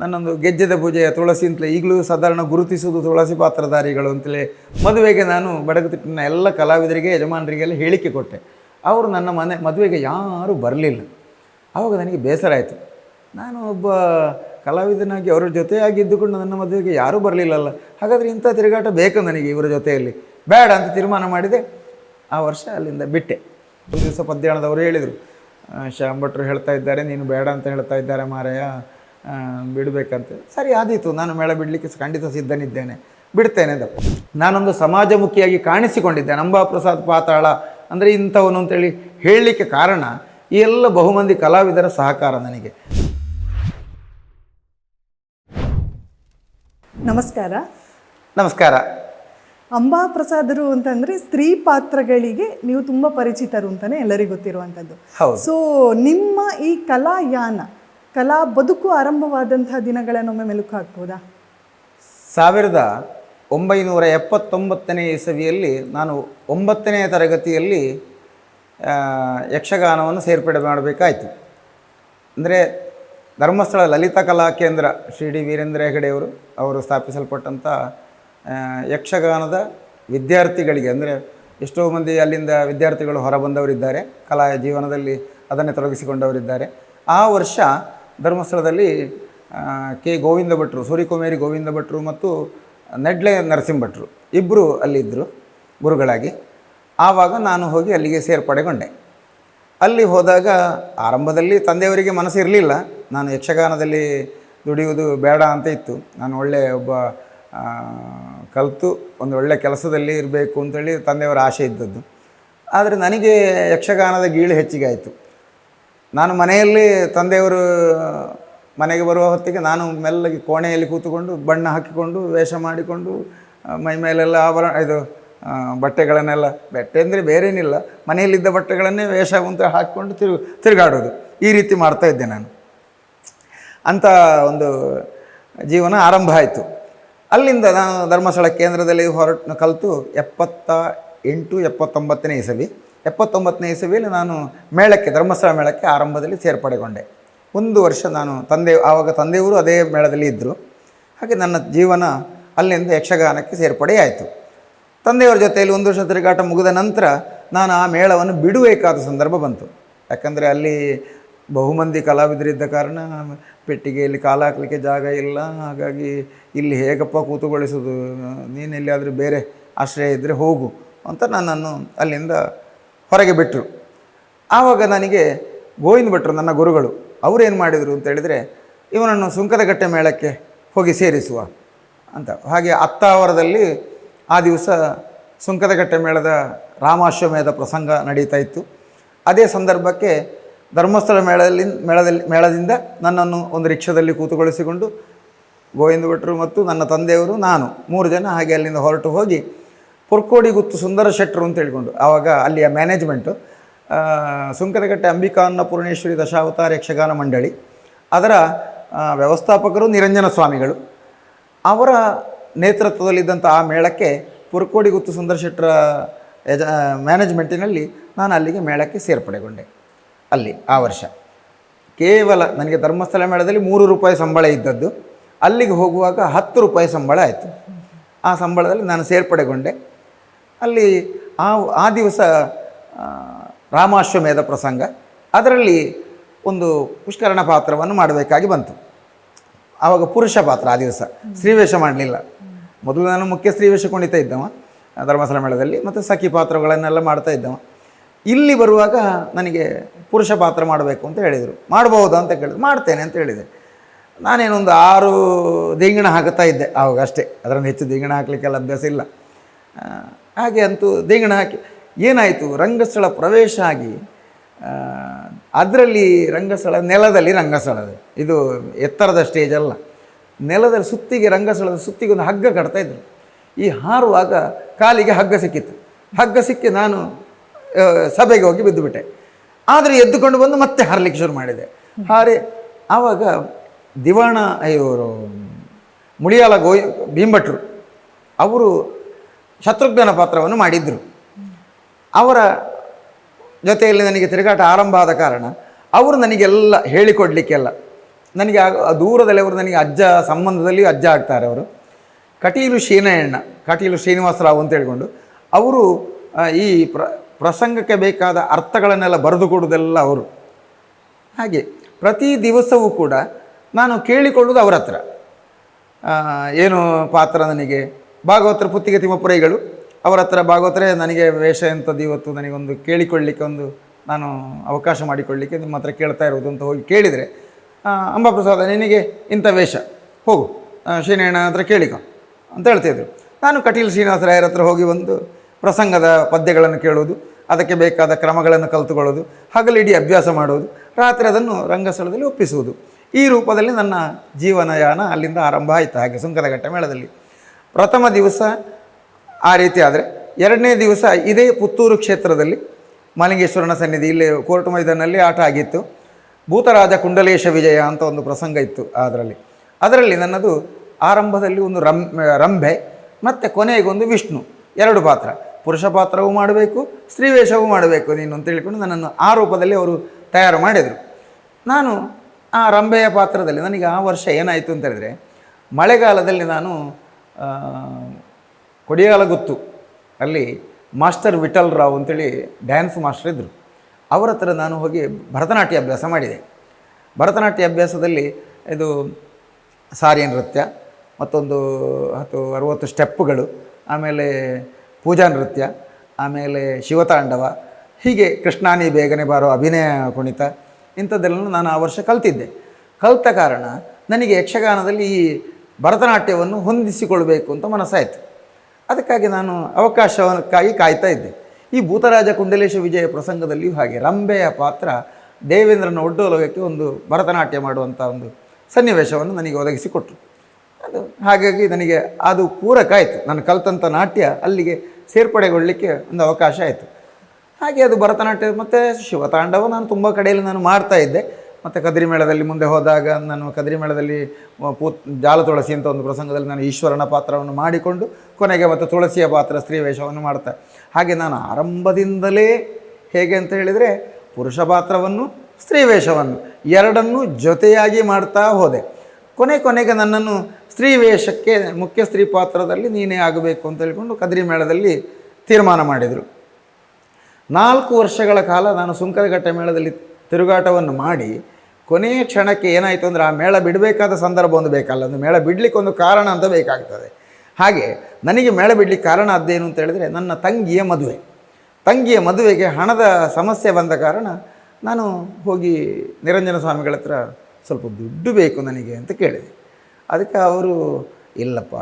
ನನ್ನೊಂದು ಗೆಜ್ಜೆದ ಪೂಜೆಯ ತುಳಸಿ ಅಂತಲೇ ಈಗಲೂ ಸಾಧಾರಣ ಗುರುತಿಸುವುದು ತುಳಸಿ ಪಾತ್ರಧಾರಿಗಳು ಅಂತಲೇ ಮದುವೆಗೆ ನಾನು ಬಡಗುತಿಟ್ಟಿನ ಎಲ್ಲ ಕಲಾವಿದರಿಗೆ ಯಜಮಾನರಿಗೆಲ್ಲ ಹೇಳಿಕೆ ಕೊಟ್ಟೆ. ಅವರು ನನ್ನ ಮನೆ ಮದುವೆಗೆ ಯಾರೂ ಬರಲಿಲ್ಲ. ಆವಾಗ ನನಗೆ ಬೇಸರ ಆಯಿತು. ನಾನು ಒಬ್ಬ ಕಲಾವಿದನಾಗಿ ಅವರ ಜೊತೆಯಾಗಿ ಇದ್ದುಕೊಂಡು ನನ್ನ ಮದುವೆಗೆ ಯಾರೂ ಬರಲಿಲ್ಲಲ್ಲ. ಹಾಗಾದರೆ ಇಂಥ ತಿರುಗಾಟ ಬೇಕು ನನಗೆ ಇವರ ಜೊತೆಯಲ್ಲಿ. ಬೇಡ ಅಂತ ತೀರ್ಮಾನ ಮಾಡಿದೆ. ಆ ವರ್ಷ ಅಲ್ಲಿಂದ ಬಿಟ್ಟೆ. ಒಂದು ದಿವಸ ಪದ್ಯಾಣದವರು ಹೇಳಿದರು ಶ್ಯಾಮ್ ಭಟ್ರು ಹೇಳ್ತಾ ಇದ್ದಾರೆ ನೀನು ಬೇಡ ಅಂತ ಹೇಳ್ತಾ ಇದ್ದಾರೆ ಮಾರಾಯ ಆ, ಬಿಡಬೇಕಂತ. ಸರಿ ಆದೀತು. ನಾನು ಮೇಳ ಬಿಡಲಿಕ್ಕೆ ಖಂಡಿತ ಸಿದ್ಧನಿದ್ದೇನೆ. ಬಿಡ್ತೇನೆ ಅಂತ. ನಾನೊಂದು ಸಮಾಜಮುಖಿಯಾಗಿ ಕಾಣಿಸಿಕೊಂಡಿದ್ದೆ. ಅಂಬಾ ಪ್ರಸಾದ್ ಪಾತಾಳ ಅಂದರೆ ಇಂಥವನು ಅಂತೇಳಿ ಹೇಳಲಿಕ್ಕೆ ಕಾರಣ ಈ ಎಲ್ಲ ಬಹುಮಂದಿ ಕಲಾವಿದರ ಸಹಕಾರ ನನಗೆ. ನಮಸ್ಕಾರ. ನಮಸ್ಕಾರ. ಅಂಬಾ ಪ್ರಸಾದರು ಅಂತಂದ್ರೆ ಸ್ತ್ರೀ ಪಾತ್ರಗಳಿಗೆ ನೀವು ತುಂಬಾ ಪರಿಚಿತರು ಅಂತಾನೆ ಎಲ್ಲರಿಗೂ ಗೊತ್ತಿರುವಂಥದ್ದು ಸೊ ನಿಮ್ಮ ಈ ಕಲಾಯಾನ ಕಲಾ ಬದುಕು ಆರಂಭವಾದಂತಹ ದಿನಗಳನ್ನೊಮ್ಮೆ ಮೆಲುಕು ಹಾಕ್ಬೋದಾ? ಸಾವಿರದ ಒಂಬೈನೂರ ಎಪ್ಪತ್ತೊಂಬತ್ತನೇ ಇಸವಿಯಲ್ಲಿ ನಾನು ಒಂಬತ್ತನೇ ತರಗತಿಯಲ್ಲಿ ಯಕ್ಷಗಾನವನ್ನು ಸೇರ್ಪಡೆ ಮಾಡಬೇಕಾಯಿತು. ಅಂದರೆ ಧರ್ಮಸ್ಥಳ ಲಲಿತಾ ಕಲಾ ಕೇಂದ್ರ ಶ್ರೀ ಡಿ ವೀರೇಂದ್ರ ಹೆಗಡೆಯವರು ಅವರು ಸ್ಥಾಪಿಸಲ್ಪಟ್ಟಂಥ ಯಕ್ಷಗಾನದ ವಿದ್ಯಾರ್ಥಿಗಳಿಗೆ, ಅಂದರೆ ಎಷ್ಟೋ ಮಂದಿ ಅಲ್ಲಿಂದ ವಿದ್ಯಾರ್ಥಿಗಳು ಹೊರಬಂದವರಿದ್ದಾರೆ, ಕಲಾ ಜೀವನದಲ್ಲಿ ಅದನ್ನೇ ತೊಡಗಿಸಿಕೊಂಡವರಿದ್ದಾರೆ. ಆ ವರ್ಷ ಧರ್ಮಸ್ಥಳದಲ್ಲಿ ಕೆ. ಗೋವಿಂದ ಭಟ್ರು ಸೂರ್ಯಕುಮೇರಿ ಗೋವಿಂದ ಭಟ್ರು ಮತ್ತು ನೆಡ್ಲೆ ನರಸಿಂಹ ಭಟ್ರು ಇಬ್ಬರು ಅಲ್ಲಿದ್ದರು, ಗುರುಗಳಾಗಿ. ಆವಾಗ ನಾನು ಹೋಗಿ ಅಲ್ಲಿಗೆ ಸೇರ್ಪಡೆಗೊಂಡೆ. ಅಲ್ಲಿ ಹೋದಾಗ ಆರಂಭದಲ್ಲಿ ತಂದೆಯವರಿಗೆ ಮನಸ್ಸು ಇರಲಿಲ್ಲ. ನಾನು ಯಕ್ಷಗಾನದಲ್ಲಿ ದುಡಿಯುವುದು ಬೇಡ ಅಂತ ಇತ್ತು. ನಾನು ಒಳ್ಳೆಯ ಒಬ್ಬ ಕಲಿತು, ಒಂದು ಒಳ್ಳೆಯ ಕೆಲಸದಲ್ಲಿ ಇರಬೇಕು ಅಂತೇಳಿ ತಂದೆಯವರ ಆಸೆ ಇದ್ದದ್ದು. ಆದರೆ ನನಗೆ ಯಕ್ಷಗಾನದ ಗೀಳು ಹೆಚ್ಚಿಗೆ ಆಯಿತು. ನಾನು ಮನೆಯಲ್ಲಿ ತಂದೆಯವರು, ಮನೆಗೆ ಬರುವ ಹೊತ್ತಿಗೆ ನಾನು ಮೆಲ್ಲಗೆ ಕೋಣೆಯಲ್ಲಿ ಕೂತುಕೊಂಡು ಬಣ್ಣ ಹಾಕಿಕೊಂಡು, ವೇಷ ಮಾಡಿಕೊಂಡು ಮೈ ಮೇಲೆಲ್ಲ ಆಭರಣ, ಇದು ಬಟ್ಟೆಗಳನ್ನೆಲ್ಲ, ಬಟ್ಟೆ ಅಂದರೆ ಬೇರೇನಿಲ್ಲ. ಮನೆಯಲ್ಲಿದ್ದ ಬಟ್ಟೆಗಳನ್ನೇ ವೇಷ ಅಂತ ಹಾಕಿಕೊಂಡು ತಿರು ತಿರುಗಾಡೋದು. ಈ ರೀತಿ ಮಾಡ್ತಾ ಇದ್ದೆ ನಾನು. ಅಂಥ ಒಂದು ಜೀವನ ಆರಂಭ ಆಯಿತು. ಅಲ್ಲಿಂದ ನಾನು ಧರ್ಮಸ್ಥಳ ಕೇಂದ್ರದಲ್ಲಿ ಹೊರಟು, ಕಲಿತು ಎಪ್ಪತ್ತ ಎಂಟು, ಎಪ್ಪತ್ತೊಂಬತ್ತನೇ ಇಸವಿ. ಎಪ್ಪತ್ತೊಂಬತ್ತನೇ ಇಸವಿಯಲ್ಲಿ ನಾನು ಮೇಳಕ್ಕೆ, ಧರ್ಮಸ್ಥಳ ಮೇಳಕ್ಕೆ ಆರಂಭದಲ್ಲಿ ಸೇರ್ಪಡೆಗೊಂಡೆ. ಒಂದು ವರ್ಷ ನಾನು ತಂದೆ, ಆವಾಗ ತಂದೆಯವರು ಅದೇ ಮೇಳದಲ್ಲಿ ಇದ್ದರು. ಹಾಗೆ ನನ್ನ ಜೀವನ ಅಲ್ಲಿಂದ ಯಕ್ಷಗಾನಕ್ಕೆ ಸೇರ್ಪಡೆಯಾಯಿತು. ತಂದೆಯವರ ಜೊತೆಯಲ್ಲಿ ಒಂದು ವರ್ಷ ತಿರುಗಾಟ ಮುಗಿದ ನಂತರ ನಾನು ಆ ಮೇಳವನ್ನು ಬಿಡಬೇಕಾದ ಸಂದರ್ಭ ಬಂತು. ಯಾಕಂದರೆ ಅಲ್ಲಿ ಬಹುಮಂದಿ ಕಲಾವಿದರಿದ್ದ ಕಾರಣ ಪೆಟ್ಟಿಗೆಯಲ್ಲಿ ಕಾಲು ಹಾಕಲಿಕ್ಕೆ ಜಾಗ ಇಲ್ಲ. ಹಾಗಾಗಿ ಇಲ್ಲಿ ಹೇಗಪ್ಪ ಕೂತುಗೊಳಿಸೋದು ನೀನು ಎಲ್ಲಿಯಾದರೂ ಬೇರೆ ಆಶ್ರಯ ಇದ್ದರೆ ಹೋಗು ಅಂತ ನನ್ನನ್ನು ಅಲ್ಲಿಂದ ಹೊರಗೆ ಬಿಟ್ಟರು ಆವಾಗ ನನಗೆ ಗೋವಿಂದ ಭಟ್ರು ನನ್ನ ಗುರುಗಳು ಅವರೇನು ಮಾಡಿದರು ಅಂತ ಹೇಳಿದರೆ, ಇವನನ್ನು ಸುಂಕದಗಟ್ಟೆ ಮೇಳಕ್ಕೆ ಹೋಗಿ ಸೇರಿಸುವ ಅಂತ. ಹಾಗೆ ಅತ್ತಾವರದಲ್ಲಿ ಆ ದಿವಸ ಸುಂಕದಗಟ್ಟೆ ಮೇಳದ ರಾಮಾಶ್ವಮೇಧ ಪ್ರಸಂಗ ನಡೀತಾ ಇತ್ತು. ಅದೇ ಸಂದರ್ಭಕ್ಕೆ ಧರ್ಮಸ್ಥಳ ಮೇಳದಲ್ಲಿ ಮೇಳದಲ್ಲಿ, ಮೇಳದಿಂದ ನನ್ನನ್ನು ಒಂದು ರಿಕ್ಷಾದಲ್ಲಿ ಕೂತುಗೊಳಿಸಿಕೊಂಡು ಗೋವಿಂದ ಭಟ್ರು ಮತ್ತು ನನ್ನ ತಂದೆಯವರು, ನಾನು ಮೂರು ಜನ ಹಾಗೆ ಅಲ್ಲಿಂದ ಹೊರಟು ಹೋಗಿ ಪುರ್ಕೋಡಿ ಗುತ್ತು ಸುಂದರ ಶೆಟ್ಟರು ಅಂತ ಹೇಳ್ಕೊಂಡು ಆವಾಗ ಅಲ್ಲಿಯ ಮ್ಯಾನೇಜ್ಮೆಂಟು ಸುಂಕದಕಟ್ಟೆ ಅಂಬಿಕಾ ಅನ್ನಪೂರ್ಣೇಶ್ವರಿ ದಶಾವತಾರ ಯಕ್ಷಗಾನ ಮಂಡಳಿ, ಅದರ ವ್ಯವಸ್ಥಾಪಕರು ನಿರಂಜನ ಸ್ವಾಮಿಗಳು. ಅವರ ನೇತೃತ್ವದಲ್ಲಿದ್ದಂಥ ಆ ಮೇಳಕ್ಕೆ ಪುರ್ಕೋಡಿ ಗುತ್ತು ಸುಂದರ ಶೆಟ್ಟರ ಯಜ ಮ್ಯಾನೇಜ್ಮೆಂಟಿನಲ್ಲಿ ನಾನು ಅಲ್ಲಿಗೆ ಮೇಳಕ್ಕೆ ಸೇರ್ಪಡೆಗೊಂಡೆ, ಅಲ್ಲಿ, ಆ ವರ್ಷ. ಕೇವಲ ನನಗೆ ಧರ್ಮಸ್ಥಳ ಮೇಳದಲ್ಲಿ ಮೂರು ರೂಪಾಯಿ ಸಂಬಳ ಇದ್ದದ್ದು. ಅಲ್ಲಿಗೆ ಹೋಗುವಾಗ ಹತ್ತು ರೂಪಾಯಿ ಸಂಬಳ ಆಯಿತು. ಆ ಸಂಬಳದಲ್ಲಿ ನಾನು ಸೇರ್ಪಡೆಗೊಂಡೆ. ಅಲ್ಲಿ ಆ ಆ ದಿವಸ ರಾಮಾಶ್ವಮೇಧ ಪ್ರಸಂಗ. ಅದರಲ್ಲಿ ಒಂದು ಪುಷ್ಕರಣ ಪಾತ್ರವನ್ನು ಮಾಡಬೇಕಾಗಿ ಬಂತು. ಆವಾಗ ಪುರುಷ ಪಾತ್ರ ಆ ದಿವಸ. ಸ್ತ್ರೀವೇಷ ಮಾಡಲಿಲ್ಲ. ಮೊದಲು ನಾನು ಮುಖ್ಯ ಸ್ತ್ರೀವೇಷ ಕುಣಿತಾ ಇದ್ದವ ಧರ್ಮಸ್ಥಳ ಮೇಳದಲ್ಲಿ ಮತ್ತು ಸಖಿ ಪಾತ್ರಗಳನ್ನೆಲ್ಲ ಮಾಡ್ತಾ ಇದ್ದವ. ಇಲ್ಲಿ ಬರುವಾಗ ನನಗೆ ಪುರುಷ ಪಾತ್ರ ಮಾಡಬೇಕು ಅಂತ ಹೇಳಿದರು. ಮಾಡ್ಬೋದು ಅಂತ ಕೇಳಿದ್ರು. ಮಾಡ್ತೇನೆ ಅಂತ ಹೇಳಿದೆ. ನಾನೇನೊಂದು ಆರು ದಿಂಗಣ ಹಾಕುತ್ತಾ ಇದ್ದೆ. ಆವಾಗ ಅಷ್ಟೇ. ಅದರಲ್ಲಿ ಹೆಚ್ಚು ದಿಂಗಣ ಹಾಕಲಿಕ್ಕೆಲ್ಲ ಅಭ್ಯಾಸ ಇಲ್ಲ. ಹಾಗೆ ಅಂತೂ ದೇಗಣ ಹಾಕಿ, ಏನಾಯಿತು? ರಂಗಸ್ಥಳ ಪ್ರವೇಶ ಆಗಿ ಅದರಲ್ಲಿ ರಂಗಸ್ಥಳ, ನೆಲದಲ್ಲಿ ರಂಗಸ್ಥಳ ಅದು. ಇದು ಎತ್ತರದ ಸ್ಟೇಜ್ ಅಲ್ಲ. ನೆಲದಲ್ಲಿ ಸುತ್ತಿಗೆ, ರಂಗಸ್ಥಳದ ಸುತ್ತಿಗೆ ಒಂದು ಹಗ್ಗ ಇದ್ರು. ಈ ಹಾರುವಾಗ ಕಾಲಿಗೆ ಹಗ್ಗ ಸಿಕ್ಕಿತ್ತು. ಹಗ್ಗ ಸಿಕ್ಕಿ ನಾನು ಸಭೆಗೆ ಹೋಗಿ ಬಿದ್ದುಬಿಟ್ಟೆ ಆದರೆ ಎದ್ದುಕೊಂಡು ಬಂದು ಮತ್ತೆ ಹಾರಲಿಕ್ಕೆ ಶುರು ಮಾಡಿದೆ. ಹಾರಿ, ಆವಾಗ ದಿವಾಣ ಇವರು ಮುಳಿಯಾಲ ಗೋಯ್ ಭೀಂಭಟ್ರು ಅವರು ಶತ್ರುಘ್ನ ಪಾತ್ರವನ್ನು ಮಾಡಿದ್ದರು ಅವರ ಜೊತೆಯಲ್ಲಿ ನನಗೆ ತಿರುಗಾಟ ಆರಂಭ ಆದ ಕಾರಣ ಅವರು ನನಗೆಲ್ಲ ಹೇಳಿಕೊಡಲಿಕ್ಕೆಲ್ಲ. ನನಗೆ ದೂರದಲ್ಲಿ ಅವರು ನನಗೆ ಅಜ್ಜ ಸಂಬಂಧದಲ್ಲಿ ಅಜ್ಜ ಆಗ್ತಾರೆ ಅವರು. ಕಟೀಲು ಶೀನಯಣ್ಣ ಕಟೀಲು ಶ್ರೀನಿವಾಸರಾವ್ ಅಂತ ಹೇಳಿಕೊಂಡು ಅವರು ಈ ಪ್ರ, ಪ್ರಸಂಗಕ್ಕೆ ಬೇಕಾದ ಅರ್ಥಗಳನ್ನೆಲ್ಲ ಬರೆದು ಕೊಡುವುದೆಲ್ಲ ಅವರು. ಹಾಗೆ ಪ್ರತಿ ದಿವಸವೂ ಕೂಡ ನಾನು ಕೇಳಿಕೊಳ್ಳುವುದು ಅವರ ಹತ್ರ ಏನು ಪಾತ್ರ ನನಗೆ? ಭಾಗವತರ ಪುತ್ತಿಗೆ ತಿಮ್ಮಪುರೈಗಳು, ಅವರ ಹತ್ರ ಭಾಗವತರೇ ನನಗೆ ವೇಷ ಎಂಥದ್ದು ಇವತ್ತು ನನಗೊಂದು ಕೇಳಿಕೊಳ್ಳಿಕ್ಕೆ ಒಂದು ನಾನು ಅವಕಾಶ ಮಾಡಿಕೊಳ್ಳಿಕ್ಕೆ ನಿಮ್ಮ ಹತ್ರ ಕೇಳ್ತಾ ಇರುವುದು ಅಂತ ಹೋಗಿ ಕೇಳಿದರೆ ಅಂಬಾಪ್ರಸಾದ ನಿನಗೆ ಇಂಥ ವೇಷ. ಹೋಗು ಶ್ರೀನಾರಾಯಣ ಹತ್ರ ಕೇಳಿಕೊ ಅಂತ ಹೇಳ್ತಿದ್ರು ನಾನು ಕಟೀಲ್ ಶ್ರೀನಿವಾಸರಾಯರ ಹತ್ರ ಹೋಗಿ ಒಂದು ಪ್ರಸಂಗದ ಪದ್ಯಗಳನ್ನು ಕೇಳುವುದು, ಅದಕ್ಕೆ ಬೇಕಾದ ಕ್ರಮಗಳನ್ನು ಕಲಿತುಕೊಳ್ಳೋದು ಹಗಲಿಡೀ ಅಭ್ಯಾಸ ಮಾಡೋದು ರಾತ್ರಿ ಅದನ್ನು ರಂಗಸ್ಥಳದಲ್ಲಿ ಒಪ್ಪಿಸುವುದು. ಈ ರೂಪದಲ್ಲಿ ನನ್ನ ಜೀವನಯಾನ ಅಲ್ಲಿಂದ ಆರಂಭ ಆಯಿತು. ಹಾಗೆ ಸುಂಕದಘಟ್ಟ ಮೇಳದಲ್ಲಿ ಪ್ರಥಮ ದಿವಸ ಆ ರೀತಿ ಆದರೆ ಎರಡನೇ ದಿವಸ ಇದೇ ಪುತ್ತೂರು ಕ್ಷೇತ್ರದಲ್ಲಿ ಮಾಲಿಂಗೇಶ್ವರನ ಸನ್ನಿಧಿ. ಇಲ್ಲಿ ಕೋರ್ಟ್ ಮೈದಾನಲ್ಲಿ ಆಟ ಆಗಿತ್ತು. ಭೂತರಾಜ ಕುಂಡಲೇಶ ವಿಜಯ ಅಂತ ಒಂದು ಪ್ರಸಂಗ ಇತ್ತು ಅದರಲ್ಲಿ. ಅದರಲ್ಲಿ ನನ್ನದು ಆರಂಭದಲ್ಲಿ ಒಂದು ರಂ, ರಂಭೆ, ಮತ್ತು ಕೊನೆಗೊಂದು ವಿಷ್ಣು, ಎರಡು ಪಾತ್ರ. ಪುರುಷ ಪಾತ್ರವೂ ಮಾಡಬೇಕು, ಸ್ತ್ರೀ ವೇಷವೂ ಮಾಡಬೇಕು ನೀನು ಅಂತ ಹೇಳಿಕೊಂಡು ನನ್ನನ್ನು ಆ ರೂಪದಲ್ಲಿ ಅವರು ತಯಾರು ಮಾಡಿದರು. ನಾನು ಆ ರಂಭೆಯ ಪಾತ್ರದಲ್ಲಿ ನನಗೆ ಆ ವರ್ಷ ಏನಾಯಿತು ಅಂತ ಹೇಳಿದ್ರೆ ಮಳೆಗಾಲದಲ್ಲಿ ನಾನು ಆ, ಕೊಡಿಯಾಲಗುತ್ತು ಅಲ್ಲಿ ಮಾಸ್ಟರ್ ವಿಠಲ್ ರಾವ್ ಅಂತೇಳಿ ಡ್ಯಾನ್ಸ್ ಮಾಸ್ಟರ್ ಇದ್ದರು ಅವರ ಹತ್ರ ನಾನು ಹೋಗಿ ಭರತನಾಟ್ಯ ಅಭ್ಯಾಸ ಮಾಡಿದೆ. ಭರತನಾಟ್ಯ ಅಭ್ಯಾಸದಲ್ಲಿ ಇದು ಸಾರಿ ನೃತ್ಯ ಮತ್ತೊಂದು ಹತ್ತು ಅರುವತ್ತು ಸ್ಟೆಪ್ಪುಗಳು ಆಮೇಲೆ ಪೂಜಾ ನೃತ್ಯ ಆಮೇಲೆ ಶಿವತಾಂಡವ ಹೀಗೆ ಕೃಷ್ಣಾನಿ ಬೇಗನೆ ಬಾರೋ ಅಭಿನಯ ಕುಣಿತ ಇಂಥದ್ದೆಲ್ಲ ನಾನು ಆ ವರ್ಷ ಕಲ್ತಿದ್ದೆ. ಕಲಿತ ಕಾರಣ ನನಗೆ ಯಕ್ಷಗಾನದಲ್ಲಿ ಈ ಭರತನಾಟ್ಯವನ್ನು ಹೊಂದಿಸಿಕೊಳ್ಬೇಕು ಅಂತ ಮನಸ್ಸಾಯಿತು. ಅದಕ್ಕಾಗಿ ನಾನು ಅವಕಾಶಕ್ಕಾಗಿ ಕಾಯ್ತಾ ಇದ್ದೆ. ಈ ಭೂತರಾಜ ಕುಂಡಲೇಶ ವಿಜಯ ಪ್ರಸಂಗದಲ್ಲಿಯೂ ಹಾಗೆ ರಂಬೆಯ ಪಾತ್ರ ದೇವೇಂದ್ರನ ಒಡ್ಡೋಲಗಕ್ಕೆ ಒಂದು ಭರತನಾಟ್ಯ ಮಾಡುವಂಥ ಒಂದು ಸನ್ನಿವೇಶವನ್ನು ನನಗೆ ಒದಗಿಸಿಕೊಟ್ರು. ಅದು ಹಾಗಾಗಿ ನನಗೆ ಅದು ಪೂರಕ ಆಯಿತು. ನಾನು ಕಲ್ತಂಥ ನಾಟ್ಯ ಅಲ್ಲಿಗೆ ಸೇರ್ಪಡೆಗೊಳ್ಳಲಿಕ್ಕೆ ಒಂದು ಅವಕಾಶ ಆಯಿತು. ಹಾಗೆ ಅದು ಭರತನಾಟ್ಯ ಮತ್ತು ಶಿವತಾಂಡವ ನಾನು ತುಂಬ ಕಡೆಯಲ್ಲಿ ನಾನು ಮಾಡ್ತಾ ಇದ್ದೆ. ಮತ್ತು ಕದಿರಿ ಮೇಳದಲ್ಲಿ ಮುಂದೆ ಹೋದಾಗ ನಾನು ಕದಿರಿ ಮೇಳದಲ್ಲಿ ಪೂ ಜಾಲ ತುಳಸಿ ಅಂತ ಒಂದು ಪ್ರಸಂಗದಲ್ಲಿ ನಾನು ಈಶ್ವರನ ಪಾತ್ರವನ್ನು ಮಾಡಿಕೊಂಡು ಕೊನೆಗೆ ಮತ್ತು ತುಳಸಿಯ ಪಾತ್ರ ಸ್ತ್ರೀ ವೇಷವನ್ನು ಮಾಡ್ತಾ. ಹಾಗೆ ನಾನು ಆರಂಭದಿಂದಲೇ ಹೇಗೆ ಅಂತ ಹೇಳಿದರೆ ಪುರುಷ ಪಾತ್ರವನ್ನು, ಸ್ತ್ರೀ ವೇಷವನ್ನು ಎರಡನ್ನೂ ಜೊತೆಯಾಗಿ ಮಾಡ್ತಾ ಹೋದೆ. ಕೊನೆ ಕೊನೆಗೆ ನನ್ನನ್ನು ಸ್ತ್ರೀ ವೇಷಕ್ಕೆ, ಮುಖ್ಯ ಸ್ತ್ರೀ ಪಾತ್ರದಲ್ಲಿ ನೀನೇ ಆಗಬೇಕು ಅಂತ ಹೇಳಿಕೊಂಡು ಕದ್ರಿ ಮೇಳದಲ್ಲಿ ತೀರ್ಮಾನ ಮಾಡಿದರು. ನಾಲ್ಕು ವರ್ಷಗಳ ಕಾಲ ನಾನು ಸುಂಕರಘಟ್ಟ ಮೇಳದಲ್ಲಿ ತಿರುಗಾಟವನ್ನು ಮಾಡಿ ಕೊನೆಯ ಕ್ಷಣಕ್ಕೆ ಏನಾಯಿತು ಅಂದರೆ ಆ ಮೇಳ ಬಿಡಬೇಕಾದ ಸಂದರ್ಭ ಒಂದು ಬೇಕಲ್ಲ, ಒಂದು ಮೇಳ ಬಿಡಲಿಕ್ಕೆ ಒಂದು ಕಾರಣ ಅಂತ ಬೇಕಾಗ್ತದೆ. ಹಾಗೆ ನನಗೆ ಮೇಳ ಬಿಡಲಿಕ್ಕೆ ಕಾರಣ ಅದೇನು ಅಂತ ಹೇಳಿದರೆ ನನ್ನ ತಂಗಿಯ ಮದುವೆ. ತಂಗಿಯ ಮದುವೆಗೆ ಹಣದ ಸಮಸ್ಯೆ ಬಂದ ಕಾರಣ ನಾನು ಹೋಗಿ ನಿರಂಜನ ಸ್ವಾಮಿಗಳ ಹತ್ರ ಸ್ವಲ್ಪ ದುಡ್ಡು ಬೇಕು ನನಗೆ ಅಂತ ಕೇಳಿದೆ. ಅದಕ್ಕೆ ಅವರು, ಇಲ್ಲಪ್ಪ,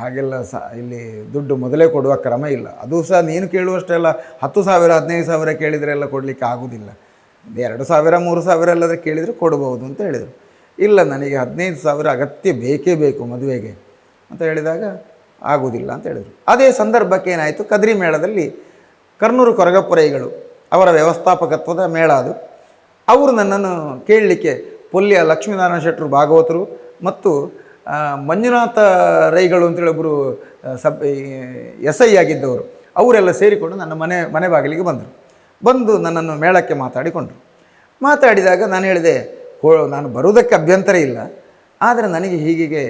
ಹಾಗೆಲ್ಲ ಸ, ಇಲ್ಲಿ ದುಡ್ಡು ಮೊದಲೇ ಕೊಡುವ ಕ್ರಮ ಇಲ್ಲ. ಅದು ಸಹ ನೀನು ಕೇಳುವಷ್ಟೆಲ್ಲ ಹತ್ತು ಸಾವಿರ, ಹದಿನೈದು ಸಾವಿರ ಕೇಳಿದರೆ ಎಲ್ಲ ಕೊಡಲಿಕ್ಕೆ ಆಗೋದಿಲ್ಲ. ಎರಡು ಸಾವಿರ, ಮೂರು ಸಾವಿರ ಎಲ್ಲಾದರೂ ಕೇಳಿದರೆ ಕೊಡ್ಬೋದು ಅಂತ ಹೇಳಿದರು. ಇಲ್ಲ, ನನಗೆ ಹದಿನೈದು ಸಾವಿರ ಅಗತ್ಯ ಬೇಕೇ ಬೇಕು ಮದುವೆಗೆ ಅಂತ ಹೇಳಿದಾಗ ಆಗುವುದಿಲ್ಲ ಅಂತ ಹೇಳಿದರು. ಅದೇ ಸಂದರ್ಭಕ್ಕೆ ಏನಾಯಿತು? ಕದ್ರಿ ಮೇಳದಲ್ಲಿ ಕರ್ನೂರು ಕೊರಗಪುರೈಗಳು ಅವರ ವ್ಯವಸ್ಥಾಪಕತ್ವದ ಮೇಳ ಅದು. ಅವರು ನನ್ನನ್ನು ಕೇಳಲಿಕ್ಕೆ ಪೊಲ್ಯ ಲಕ್ಷ್ಮೀನಾರಾಯಣ ಶೆಟ್ಟರು, ಭಾಗವತರು ಮತ್ತು ಮಂಜುನಾಥ ರೈಗಳು ಅಂತೇಳಿ ಒಬ್ಬರು ಸಬ್ ಎಸ್ ಐ ಆಗಿದ್ದವರು. ಅವರೆಲ್ಲ ಸೇರಿಕೊಂಡು ನನ್ನ ಮನೆ ಮನೆ ಬಾಗಿಲಿಗೆ ಬಂದರು. ಬಂದು ನನ್ನನ್ನು ಮೇಳಕ್ಕೆ ಮಾತಾಡಿಕೊಂಡರು. ಮಾತಾಡಿದಾಗ ನಾನು ಹೇಳಿದೆ, ಹೋ, ನಾನು ಬರುವುದಕ್ಕೆ ಅಭ್ಯಂತರ ಇಲ್ಲ, ಆದರೆ ನನಗೆ ಹೀಗೆ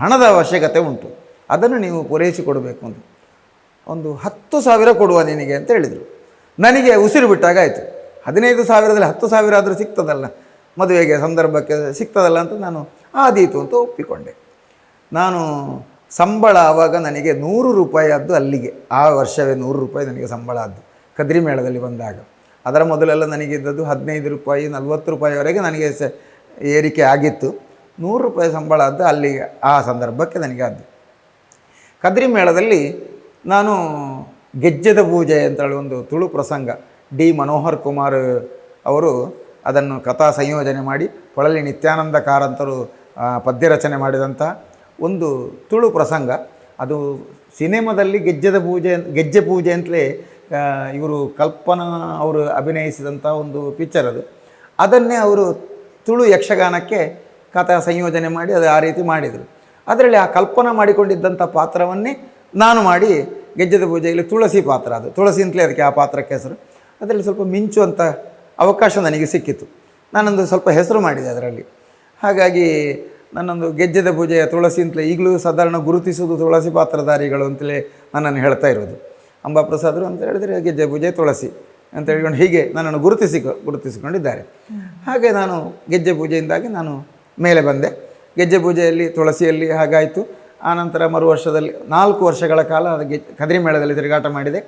ಹಣದ ಅವಶ್ಯಕತೆ ಉಂಟು, ಅದನ್ನು ನೀವು ಪೂರೈಸಿಕೊಡಬೇಕು ಅಂತ. ಒಂದು ಹತ್ತು ಸಾವಿರ ಕೊಡುವ ನಿನಗೆ ಅಂತ ಹೇಳಿದರು. ನನಗೆ ಉಸಿರು ಬಿಟ್ಟಾಗ ಆಯಿತು. ಹದಿನೈದು ಸಾವಿರದಲ್ಲಿ ಹತ್ತು ಸಾವಿರ ಆದರೂ ಸಿಗ್ತದಲ್ಲ, ಮದುವೆಗೆ ಸಂದರ್ಭಕ್ಕೆ ಸಿಗ್ತದಲ್ಲ ಅಂತ ನಾನು ಆದೀತು ಅಂತ ಒಪ್ಪಿಕೊಂಡೆ. ನಾನು ಸಂಬಳ ಆವಾಗ ನನಗೆ ನೂರು ರೂಪಾಯಿ ಆದ್ದು ಅಲ್ಲಿಗೆ, ಆ ವರ್ಷವೇ ನೂರು ರೂಪಾಯಿ ನನಗೆ ಸಂಬಳ ಆದ್ದು ಕದ್ರಿ ಮೇಳದಲ್ಲಿ ಬಂದಾಗ. ಅದರ ಮೊದಲೆಲ್ಲ ನನಗಿದ್ದದ್ದು ಹದಿನೈದು ರೂಪಾಯಿ, ನಲ್ವತ್ತು ರೂಪಾಯಿವರೆಗೆ ನನಗೆ ಸ ಏರಿಕೆ ಆಗಿತ್ತು. ನೂರು ರೂಪಾಯಿ ಸಂಬಳ ಅದ್ದು ಅಲ್ಲಿ ಆ ಸಂದರ್ಭಕ್ಕೆ ನನಗೆ ಆದ್ದು ಕದ್ರಿ ಮೇಳದಲ್ಲಿ ನಾನು ಗೆಜ್ಜೆದ ಪೂಜೆ ಅಂತೇಳಿ ಒಂದು ತುಳು ಪ್ರಸಂಗ. ಡಿ ಮನೋಹರ್ ಕುಮಾರ್ ಅವರು ಅದನ್ನು ಕಥಾ ಸಂಯೋಜನೆ ಮಾಡಿ ಪೊಳಲಿ ನಿತ್ಯಾನಂದ ಕಾರಂತರು ಪದ್ಯ ರಚನೆ ಮಾಡಿದಂಥ ಒಂದು ತುಳು ಪ್ರಸಂಗ. ಅದು ಸಿನಿಮಾದಲ್ಲಿ ಗೆಜ್ಜೆದ ಪೂಜೆ, ಗೆಜ್ಜೆ ಪೂಜೆ ಅಂತಲೇ ಇವರು ಕಲ್ಪನಾ ಅವರು ಅಭಿನಯಿಸಿದಂಥ ಒಂದು ಪಿಕ್ಚರ್ ಅದು. ಅದನ್ನೇ ಅವರು ತುಳು ಯಕ್ಷಗಾನಕ್ಕೆ ಕಥಾ ಸಂಯೋಜನೆ ಮಾಡಿ ಅದು ಆ ರೀತಿ ಮಾಡಿದರು. ಅದರಲ್ಲಿ ಆ ಕಲ್ಪನಾ ಮಾಡಿಕೊಂಡಿದ್ದಂಥ ಪಾತ್ರವನ್ನೇ ನಾನು ಮಾಡಿ ಗೆಜ್ಜೆದ ಪೂಜೆಯಲ್ಲಿ ತುಳಸಿ ಪಾತ್ರ ಅದು. ತುಳಸಿ ಅಂತಲೇ ಅದಕ್ಕೆ ಆ ಪಾತ್ರಕ್ಕೆ ಹೆಸರು. ಅದರಲ್ಲಿ ಸ್ವಲ್ಪ ಮಿಂಚುವಂಥ ಅವಕಾಶ ನನಗೆ ಸಿಕ್ಕಿತ್ತು ನಾನೊಂದು ಸ್ವಲ್ಪ ಹೆಸರು ಮಾಡಿದೆ ಅದರಲ್ಲಿ. ಹಾಗಾಗಿ ನನ್ನೊಂದು ಗೆಜ್ಜದ ಪೂಜೆಯ ತುಳಸಿ ಅಂತಲೇ ಈಗಲೂ ಸಾಧಾರಣ ಗುರುತಿಸುವುದು ತುಳಸಿ ಪಾತ್ರಧಾರಿಗಳು ಅಂತಲೇ ನನ್ನನ್ನು ಹೇಳ್ತಾ ಇರೋದು. ಅಂಬಾಪ್ರಸಾದರು ಅಂತ ಹೇಳಿದರೆ ಗೆಜ್ಜೆ ಪೂಜೆ ತುಳಸಿ ಅಂತ ಹೇಳ್ಕೊಂಡು ಹೀಗೆ ನನ್ನನ್ನು ಗುರುತಿಸಿ, ಗುರುತಿಸಿಕೊಂಡಿದ್ದಾರೆ. ಹಾಗೆ ನಾನು ಗೆಜ್ಜೆ ಪೂಜೆಯಿಂದಾಗಿ ನಾನು ಮೇಲೆ ಬಂದೆ. ಗೆಜ್ಜೆ ಪೂಜೆಯಲ್ಲಿ, ತುಳಸಿಯಲ್ಲಿ ಹಾಗಾಯಿತು. ಆನಂತರ ಮರು ವರ್ಷದಲ್ಲಿ ನಾಲ್ಕು ವರ್ಷಗಳ ಕಾಲ ಗೆ, ಕದ್ರಿ ಮೇಳದಲ್ಲಿ ತಿರುಗಾಟ ಮಾಡಿದೆ.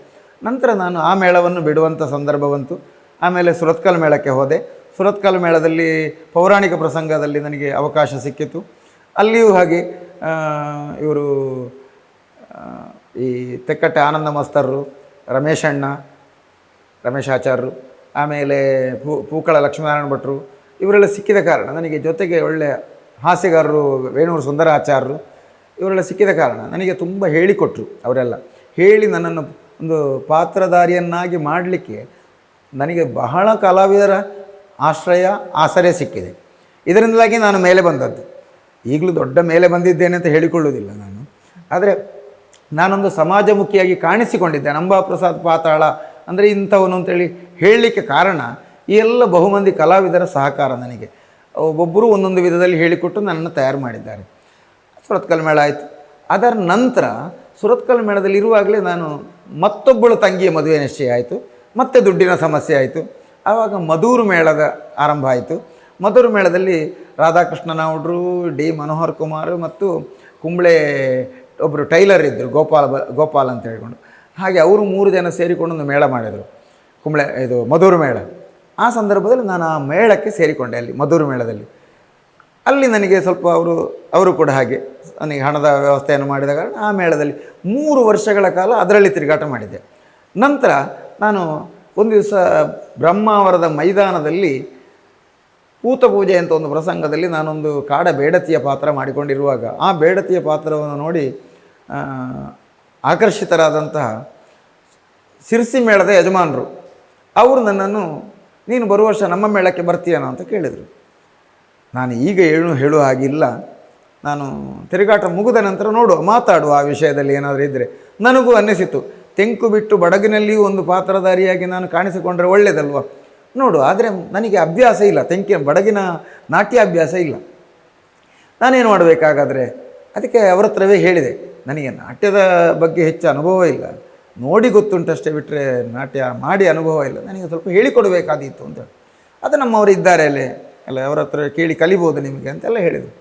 ನಂತರ ನಾನು ಆ ಮೇಳವನ್ನು ಬಿಡುವಂಥ ಸಂದರ್ಭ ಬಂತು. ಆಮೇಲೆ ಸುರತ್ಕಲ್ ಮೇಳಕ್ಕೆ ಹೋದೆ. ಸುರತ್ಕಲ್ ಮೇಳದಲ್ಲಿ ಪೌರಾಣಿಕ ಪ್ರಸಂಗದಲ್ಲಿ ನನಗೆ ಅವಕಾಶ ಸಿಕ್ಕಿತು. ಅಲ್ಲಿಯೂ ಹಾಗೆ ಇವರು ಈ ತೆಕ್ಕಟ್ಟೆ ಆನಂದ ಮಸ್ತರರು ರಮೇಶ್ ಅಣ್ಣ, ರಮೇಶ್ ಆಚಾರ್ಯರು ಆಮೇಲೆ ಪೂ, ಪೂಕಳ ಲಕ್ಷ್ಮೀನಾರಾಯಣ ಭಟ್ರು, ಇವರೆಲ್ಲ ಸಿಕ್ಕಿದ ಕಾರಣ ನನಗೆ ಜೊತೆಗೆ ಒಳ್ಳೆಯ ಹಾಸ್ಯಗಾರರು ವೇಣೂರು ಸುಂದರ ಆಚಾರ್ಯರು ಇವರೆಲ್ಲ ಸಿಕ್ಕಿದ ಕಾರಣ ನನಗೆ ತುಂಬ ಹೇಳಿಕೊಟ್ರು ಅವರೆಲ್ಲ. ಹೇಳಿ ನನ್ನನ್ನು ಒಂದು ಪಾತ್ರಧಾರಿಯನ್ನಾಗಿ ಮಾಡಲಿಕ್ಕೆ ನನಗೆ ಬಹಳ ಕಲಾವಿದರ ಆಶ್ರಯ, ಆಸರೆ ಸಿಕ್ಕಿದೆ. ಇದರಿಂದಾಗಿ ನಾನು ಮೇಲೆ ಬಂದದ್ದು. ಈಗಲೂ ದೊಡ್ಡ ಮೇಲೆ ಬಂದಿದ್ದೇನೆ ಅಂತ ಹೇಳಿಕೊಳ್ಳುವುದಿಲ್ಲ ನಾನು. ಆದರೆ ನಾನೊಂದು ಸಮಾಜಮುಖಿಯಾಗಿ ಕಾಣಿಸಿಕೊಂಡಿದ್ದೆ. ನಂಬಾಪ್ರಸಾದ್ ಪಾತಾಳ ಅಂದರೆ ಇಂಥವನು ಅಂತೇಳಿ ಹೇಳಲಿಕ್ಕೆ ಕಾರಣ ಈ ಎಲ್ಲ ಬಹುಮಂದಿ ಕಲಾವಿದರ ಸಹಕಾರ ನನಗೆ. ಒಬ್ಬೊಬ್ಬರು ಒಂದೊಂದು ವಿಧದಲ್ಲಿ ಹೇಳಿಕೊಟ್ಟು ನನ್ನನ್ನು ತಯಾರು ಮಾಡಿದ್ದಾರೆ. ಸುರತ್ಕಲ್ ಮೇಳ ಆಯಿತು. ಅದರ ನಂತರ ಸುರತ್ಕಲ್ ಮೇಳದಲ್ಲಿ ಇರುವಾಗಲೇ ನಾನು ಮತ್ತೊಬ್ಬಳು ತಂಗಿಯ ಮದುವೆ ನಿಶ್ಚಯ ಆಯಿತು. ಮತ್ತೆ ದುಡ್ಡಿನ ಸಮಸ್ಯೆ ಆಯಿತು. ಆವಾಗ ಮಧೂರು ಮೇಳದ ಆರಂಭ ಆಯಿತು. ಮಧುರು ಮೇಳದಲ್ಲಿ ರಾಧಾಕೃಷ್ಣ ನಾವುಡ್ರು ಡಿ ಮನೋಹರ್ ಕುಮಾರ್ ಮತ್ತು ಕುಂಬಳೆ ಒಬ್ಬರು ಟೈಲರ್ ಇದ್ದರು ಗೋಪಾಲ್ ಬ, ಗೋಪಾಲ್ ಅಂತ ಹೇಳ್ಕೊಂಡು. ಹಾಗೆ ಅವರು ಮೂರು ಜನ ಸೇರಿಕೊಂಡು ಒಂದು ಮೇಳ ಮಾಡಿದರು. ಕುಂಬಳೆ, ಇದು ಮಧುರ ಮೇಳ. ಆ ಸಂದರ್ಭದಲ್ಲಿ ನಾನು ಆ ಮೇಳಕ್ಕೆ ಸೇರಿಕೊಂಡೆ ಅಲ್ಲಿ, ಮಧುರ ಮೇಳದಲ್ಲಿ. ಅಲ್ಲಿ ನನಗೆ ಸ್ವಲ್ಪ ಅವರು ಅವರು ಕೂಡ ಹಾಗೆ, ನನಗೆ ಹಣದ ವ್ಯವಸ್ಥೆಯನ್ನು ಮಾಡಿದ ಕಾರಣ ಆ ಮೇಳದಲ್ಲಿ ಮೂರು ವರ್ಷಗಳ ಕಾಲ ಅದರಲ್ಲಿ ತಿರುಗಾಟ ಮಾಡಿದ್ದೆ. ನಂತರ ನಾನು ಒಂದು ದಿವಸ ಬ್ರಹ್ಮಾವರದ ಮೈದಾನದಲ್ಲಿ ಪೂತ ಪೂಜೆ ಅಂತ ಒಂದು ಪ್ರಸಂಗದಲ್ಲಿ ನಾನೊಂದು ಕಾಡ ಬೇಡತಿಯ ಪಾತ್ರ ಮಾಡಿಕೊಂಡಿರುವಾಗ ಆ ಬೇಡತಿಯ ಪಾತ್ರವನ್ನು ನೋಡಿ ಆಕರ್ಷಿತರಾದಂತಹ ಸಿರ್ಸಿ ಮೇಳದ ಯಜಮಾನರು, ಅವರು ನನ್ನನ್ನು, ನೀನು ಬರುವ ವರ್ಷ ನಮ್ಮ ಮೇಳಕ್ಕೆ ಬರ್ತೀಯನ? ಅಂತ ಕೇಳಿದರು. ನಾನು ಈಗ ಏನು ಹೇಳುವ ಹಾಗಿಲ್ಲ. ನಾನು ತಿರುಗಾಟ ಮುಗಿದ ನಂತರ ನೋಡುವ, ಮಾತಾಡುವ ಆ ವಿಷಯದಲ್ಲಿ ಏನಾದರೂ ಇದ್ದರೆ ನನಗೂ ಅನ್ನಿಸಿತು. ತೆಂಕು ಬಿಟ್ಟು ಬಡಗಿನಲ್ಲಿಯೂ ಒಂದು ಪಾತ್ರಧಾರಿಯಾಗಿ ನಾನು ಕಾಣಿಸಿಕೊಂಡ್ರೆ ಒಳ್ಳೆಯದಲ್ವ ನೋಡು, ಆದರೆ ನನಗೆ ಅಭ್ಯಾಸ ಇಲ್ಲ. ತೆಂಕಿನ ಬಡಗಿನ ನಾಟ್ಯ ಅಭ್ಯಾಸ ಇಲ್ಲ. ನಾನೇನು ಮಾಡಬೇಕಾಗಾದರೆ? ಅದಕ್ಕೆ ಅವರ ಹತ್ರವೇ ಹೇಳಿದೆ. ನನಗೆ ನಾಟ್ಯದ ಬಗ್ಗೆ ಹೆಚ್ಚು ಅನುಭವ ಇಲ್ಲ. ನೋಡಿ ಗೊತ್ತುಂಟಷ್ಟೇ ಬಿಟ್ಟರೆ ನಾಟ್ಯ ಮಾಡಿ ಅನುಭವ ಇಲ್ಲ. ನನಗೆ ಸ್ವಲ್ಪ ಹೇಳಿಕೊಡಬೇಕಾದೀತು ಅಂತ. ಅದು ನಮ್ಮವರು ಇದ್ದಾರೆ ಅಲ್ಲಿ. ಅಲ್ಲ, ಅವರ ಹತ್ರ ಕೇಳಿ ಕಲಿಬೋದು ನಿಮಗೆ ಅಂತೆಲ್ಲ ಹೇಳಿದರು.